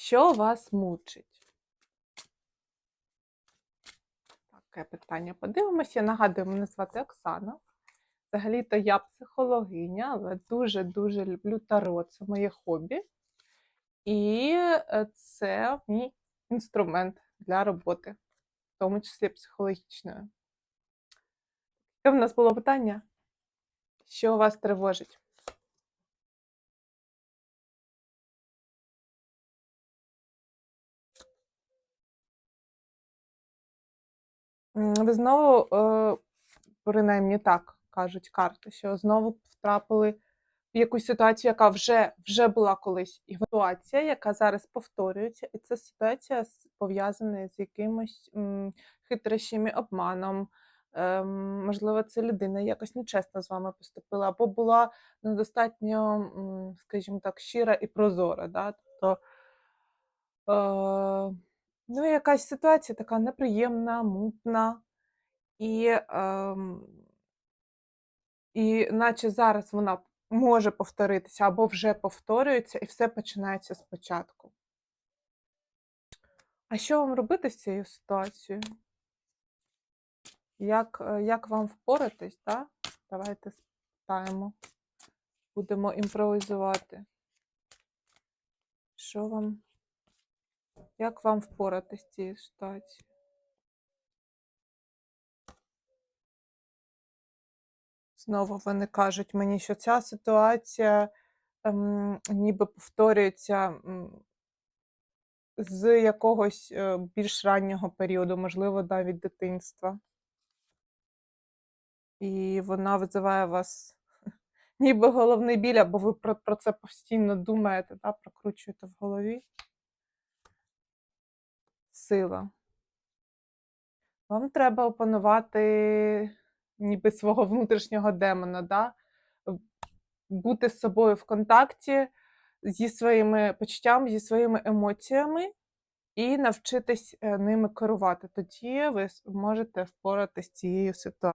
Що вас мучить? Таке питання подивимося. Я нагадую, мене звати Оксана. Взагалі-то я психологиня, але дуже-дуже люблю таро. Це моє хобі. І е, це мій інструмент для роботи, в тому числі психологічною. Яке в нас було питання? Що вас тривожить? Ви знову, е, принаймні так кажуть карти, що знову втрапили в якусь ситуацію, яка вже, вже була колись. І ситуація, яка зараз повторюється, і це ситуація пов'язана з якимось м, хитрощами, обманом. Ем, можливо, це людина якось нечесно з вами поступила, або була недостатньо, скажімо так, щира і прозора. Да? Тобто, е, ну, якась ситуація така неприємна, мутна. І, ем, і наче зараз вона може повторитися або вже повторюється, і все починається спочатку. А що вам робити з цією ситуацією? Як, е, як вам впоратись, так? Давайте спитаємо. Будемо імпровізувати. Що вам? Як вам впоратись з цією ситуацією? Знову вони кажуть мені, що ця ситуація ем, ніби повторюється м, з якогось е, більш раннього періоду, можливо, навіть дитинства. І вона визиває вас ніби головний біль, або ви про, про це постійно думаєте, да, прокручуєте в голові. Сила. Вам треба опанувати ніби свого внутрішнього демона, да? бути з собою в контакті зі своїми почуттями, зі своїми емоціями і навчитись е, ними керувати. Тоді ви можете впоратися з цією ситуацією.